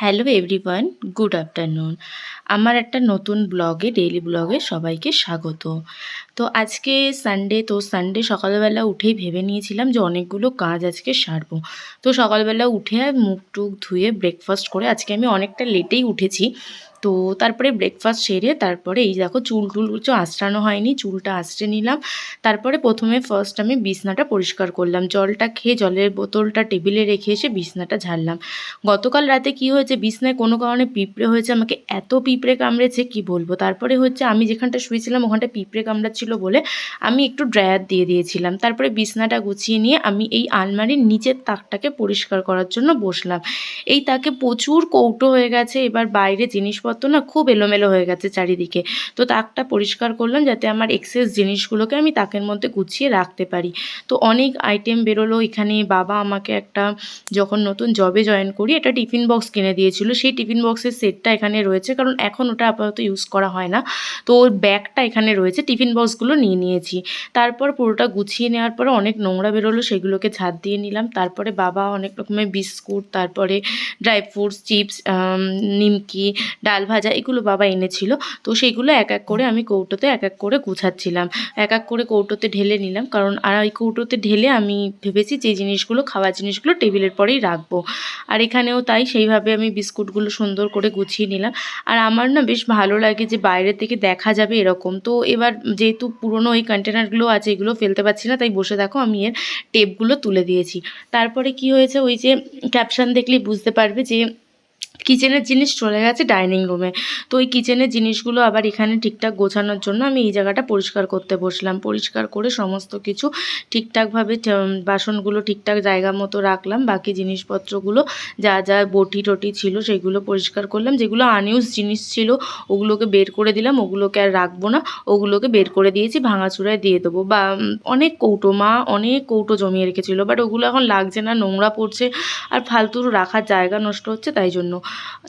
Hello everyone, good afternoon. আমার একটা নতুন ব্লগে, ডেইলি ব্লগে সবাইকে স্বাগত। তো আজকে সানডে তো সানডে সকালবেলা উঠেই ভেবে নিয়েছিলাম যে অনেকগুলো কাজ আজকে সারবো। তো সকালবেলা উঠে মুখ টুক ধুয়ে ব্রেকফাস্ট করে আজকে আমি অনেকটা লেটেই উঠেছি। তো তারপরে ব্রেকফাস্ট সেরে তারপরে এই দেখো চুল টুল কিছু আঁচড়ানো হয়নি, চুলটা আঁচড়ে নিলাম। তারপরে প্রথমে ফার্স্ট আমি বিছনাটা পরিষ্কার করলাম। জলটা খেয়ে জলের বোতলটা টেবিলে রেখে এসে বিছনাটা ঝাড়লাম। গতকাল রাতে কি হয়েছে? বিছনায় কোনো কারণে পিঁপড়ে হয়েছে, আমাকে এত পিঁপড়ে কামড়েছে, কি বলব? তারপরে হচ্ছে আমি যেখানটা শুয়েছিলাম ওখানটা পিঁপড়ে কামড়াচ্ছিল বলে আমি একটু ড্রায়ার দিয়ে দিয়েছিলাম। তারপরে বিছনাটা গুছিয়ে নিয়ে আমি এই আলমারির নিচের তাকটাকে পরিষ্কার করার জন্য বসলাম। এই তাকে প্রচুর কৌটো হয়ে গেছে, এবার বাইরে জিনিসপত্র না খুব এলোমেলো হয়ে গেছে চারিদিকে। তো তাকটা পরিষ্কার করলাম যাতে আমার এক্সেস জিনিসগুলোকে আমি তাকের মধ্যে গুছিয়ে রাখতে পারি। তো অনেক আইটেম বেরোলো, এখানে বাবা আমাকে একটা যখন নতুন জবে জয়েন করি, একটা টিফিন বক্স কিনে দিয়েছিল। সেই টিফিন বক্সের সেটটা এখানে রয়েছে, কারণ এখন ওটা আপাতত ইউজ করা হয় না। তো ওর ব্যাগটা এখানে রয়েছে টিফিন বক্সগুলো নিয়ে নিয়েছি। তারপর পুরোটা গুছিয়ে নেওয়ার পরে অনেক নোংরা বেরোলো, সেগুলোকে ঝাড় দিয়ে নিলাম। তারপরে বাবা অনেক রকমের বিস্কুট, তারপরে ড্রাই ফ্রুটস চিপস নিমকি, ডাল ভাজা এগুলো বাবা এনেছিল। তো সেইগুলো এক এক করে আমি কৌটোতে এক এক করে গুছাচ্ছিলাম। এক এক করে কৌটোতে ঢেলে নিলাম। কারণ আর ওই কৌটোতে ঢেলে আমি ভেবেছি যে জিনিসগুলো, খাওয়ার জিনিসগুলো টেবিলের পরেই রাখব। আর এখানেও তাই সেইভাবে আমি বিস্কুটগুলো সুন্দর করে গুছিয়ে নিলাম। আর আমার না বেশ ভালো লাগে যে বাইরে থেকে দেখা যাবে এরকম। তো এবার যেহেতু পুরনো ওই কন্টেনারগুলো আছে, এগুলো ফেলতে পারছি না, তাই বসে দেখো আমি এর টেপগুলো তুলে দিয়েছি। তারপরে কি হয়েছে? ওই যে ক্যাপশন দেখলেই বুঝতে পারবে যে কিচেনের জিনিস চলে গেছে ডাইনিং রুমে। তো ওই কিচেনের জিনিসগুলো আবার এখানে ঠিকঠাক গোছানোর জন্য আমি এই জায়গাটা পরিষ্কার করতে বসলাম। পরিষ্কার করে সমস্ত কিছু ঠিকঠাকভাবে বাসনগুলো ঠিকঠাক জায়গা মতো রাখলাম। বাকি জিনিসপত্রগুলো যা যা বটি টটি ছিল সেগুলো পরিষ্কার করলাম। যেগুলো আনইউজ জিনিস ছিল ওগুলোকে বের করে দিলাম। ওগুলোকে আর রাখব না। ওগুলোকে বের করে দিয়েছি, ভাঙাচুরায় দিয়ে দেবো। বা অনেক কৌটো, মা অনেক কৌটো জমিয়ে রেখেছিলো। বাট ওগুলো এখন লাগছে না, নোংরা পড়ছে। আর ফালতু রাখার জায়গা নষ্ট হচ্ছে তাই জন্য।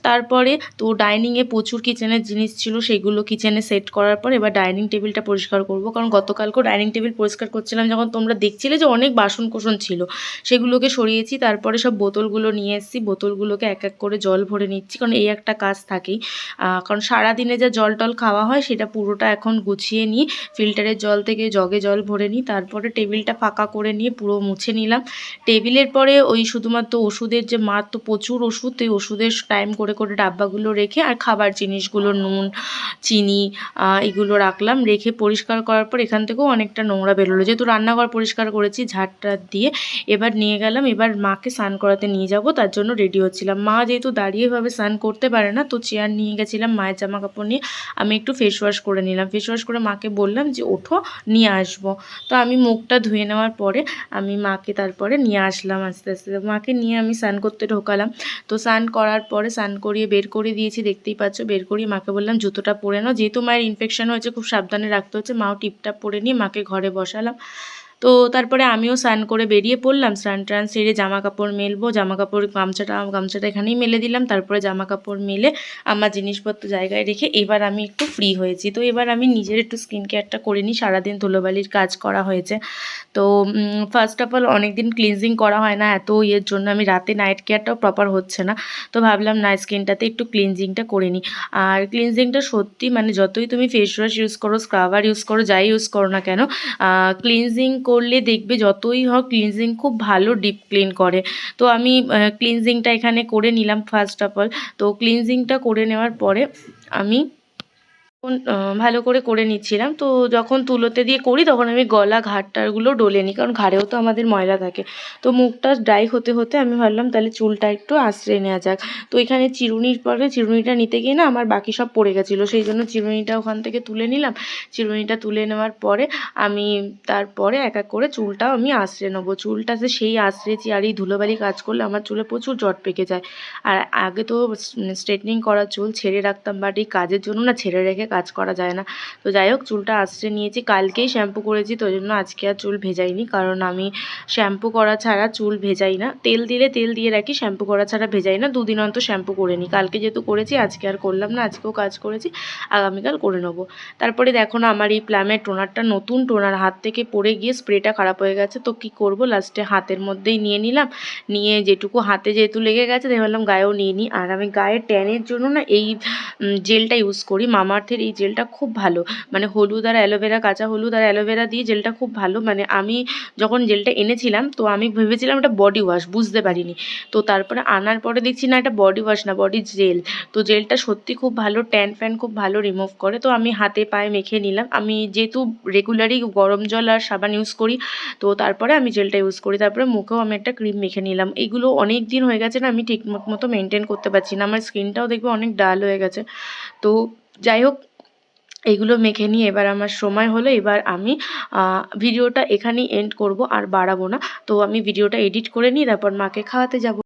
তারপরে তো ডাইনিংয়ে প্রচুর কিচেনের জিনিস ছিল, সেগুলো কিচেনে সেট করার পর এবার ডাইনিং টেবিলটা পরিষ্কার করব। কারণ গতকালকেও ডাইনিং টেবিল পরিষ্কার করছিলাম, যখন তোমরা দেখছিলে যে অনেক বাসন কোসন ছিল, সেগুলোকে সরিয়েছি, তারপরে সব বোতলগুলো নিয়ে এসেছি, বোতলগুলোকে এক এক করে জল ভরে নিচ্ছি, কারণ এই একটা কাজ থাকেই। কারণ সারাদিনে যা জল টল খাওয়া হয়, সেটা পুরোটা এখন গুছিয়ে নিই ফিল্টারের জল থেকে জগে জল ভরে নিই, তারপরে টেবিলটা ফাঁকা করে নিয়ে পুরো মুছে নিলাম। টেবিলের পরে ওই শুধুমাত্র ওষুধের যে মার, তো প্রচুর ওষুধ এই ওষুধের টাইম করে করে ডাব্বাগুলো রেখে আর খাবার জিনিসগুলো, নুন, চিনি এগুলো রাখলাম। রেখে পরিষ্কার করার পর এখান থেকেও অনেকটা নোংরা বেরোলো। যেহেতু রান্নাঘর পরিষ্কার করেছি ঝাড়টা দিয়ে, এবার নিয়ে গেলাম। এবার মাকে স্নান করাতে নিয়ে যাব, তার জন্য রেডি হচ্ছিলাম। মা যেহেতু দাঁড়িয়েভাবে স্নান করতে পারে না, তো চেয়ার নিয়ে গেছিলাম মায়ের জামা কাপড় নিয়ে। আমি একটু ফেস ওয়াশ করে নিলাম। ফেস ওয়াশ করে মাকে বললাম যে, ওঠো, নিয়ে আসব। তো আমি মুখটা ধুয়ে নেওয়ার পরে আমি মাকে তারপরে নিয়ে আসলাম আস্তে আস্তে। মাকে নিয়ে আমি স্নান করতে ঢোকালাম। তো স্নান করার পরে স্নান করিয়ে বের করে দিয়েছি, দেখতেই পাচ্ছ, বের করিয়ে মাকে বললাম, জুতোটা পরে নাও। যেহেতু মায়ের ইনফেকশন হয়েছে, খুব সাবধানে রাখতে হচ্ছে। মাও টিপটাপ পরে নিয়ে মাকে ঘরে বসালাম। তো তারপরে আমিও স্নান করে বেরিয়ে পড়লাম, স্নান টান সেরে জামা কাপড় মেলবো জামা কাপড় গামছাটা গামছাটা এখানেই মেলে দিলাম, তারপরে জামা কাপড় মেলে আমার জিনিসপত্র জায়গায় রেখে এবার আমি একটু ফ্রি হয়েছি। তো এবার আমি নিজের একটু স্কিন কেয়ারটা করে নিই, সারাদিন ধুলোবালির কাজ করা হয়েছে। তো ফার্স্ট অফ অল অনেক দিন ক্লিনজিং করা হয় না, এত ইয়ের জন্য আমি রাতে নাইট কেয়ারটাও প্রপার হচ্ছে না। তো ভাবলাম না স্কিনটাতে একটু ক্লিনজিংটা করে নিই। আর ক্লিনজিংটা সত্যি মানে যতই তুমি ফেস ওয়াশ ইউজ করো স্ক্রাবার ইউজ করো, যাই ইউজ করো না কেন ক্লিনজিং করলে দেখবে যতই হোক ক্লিনজিং খুব ভালো ডিপ ক্লিন করে। তো আমি ক্লিনজিংটা এখানে করে নিলাম ফার্স্ট অফ অল তো ক্লিনজিংটা করে নেওয়ার পরে আমি ভালো করে করে নিচ্ছিলাম। তো যখন তুলোতে দিয়ে করি, তখন আমি গলা ঘাড় টাড়গুলো ডলে নিই, কারণ ঘাড়েও তো আমাদের ময়লা থাকে। তো মুখটা ড্রাই হতে হতে আমি ভাবলাম, তাহলে চুলটা একটু আশ্রয় নেওয়া যাক। তো এখানে চিরুনির পরে চিরুনিটা নিতে গিয়ে না আমার বাকি সব পড়ে গেছিল। সেই জন্য চিরুনিটা ওখান থেকে তুলে নিলাম। চিরুনিটা তুলে নেওয়ার পরে আমি তারপরে এক এক করে চুলটাও আমি আশ্রে নেব। চুলটা যে সেই আশ্রেছি আর এই ধুলোবালি কাজ করলে আমার চুলে প্রচুর জট পেকে যায়। আর আগে তো স্ট্রেটনিং করা চুল ছেড়ে রাখতাম বাট এই কাজের জন্য না ছেড়ে রেখে কাজ করা যায় না। তো যাই হোক, চুলটা আঁচড়ে নিয়েছি। কালকেই শ্যাম্পু করেছি, তো জন্য আজকে আর চুল ভেজাইনি, কারণ আমি শ্যাম্পু করা ছাড়া চুল ভেজাই না। তেল দিলে তেল দিয়ে রাখি, শ্যাম্পু করা ছাড়া ভেজাই না। দুদিন অন্তর শ্যাম্পু করে নিই। কালকে যেহেতু করেছি, আজকে আর করলাম না, আজকেও কাজ করেছি। আগামীকাল করে নেব। তারপরে দেখো না, আমার এই প্লামের টোনারটা, নতুন টোনার হাত থেকে পড়ে গিয়ে স্প্রেটা খারাপ হয়ে গেছে। তো কি করব, লাস্টে হাতের মধ্যেই নিয়ে নিলাম। নিয়ে যেটুকু হাতে যেহেতু লেগে গেছে, তাই ভাবলাম গায়েও নিয়ে নিই। আর আমি গায়ে ট্যানের জন্য না, এই জেলটা ইউজ করি। মামার্থের এই জেলটা খুব ভালো। মানে হলুদ আর অ্যালোভেরা কাঁচা হলুদ আর অ্যালোভেরা দিয়ে জেলটা খুব ভালো। মানে আমি যখন জেলটা এনেছিলাম, তো আমি ভেবেছিলাম এটা বডি ওয়াশ বুঝতে পারিনি। তো তারপরে আনার পরে দেখছি, না, এটা বডি ওয়াশ না বডি জেল তো জেলটা সত্যি খুব ভালো ট্যান ফ্যান খুব ভালো রিমুভ করে। তো আমি হাতে পায়ে মেখে নিলাম। আমি যেহেতু রেগুলারই গরম জল আর সাবান ইউজ করি, তো তারপরে আমি জেলটা ইউজ করি। তারপরে মুখেও আমি একটা ক্রিম মেখে নিলাম। এগুলো অনেক দিন হয়ে গেছে না, আমি ঠিক মতো মেনটেন করতে পারছি না। আমার স্কিনটাও দেখবে অনেক ডাল হয়ে গেছে। তো যাই হোক এইগুলো মেখে নিয়ে এবার আমার সময় হলো, এবার আমি ভিডিওটা এখানেই এন্ড করব আর বাড়াবো না। তো আমি ভিডিওটা এডিট করে নিয়ে তারপর মাকে খাওয়াতে যাব।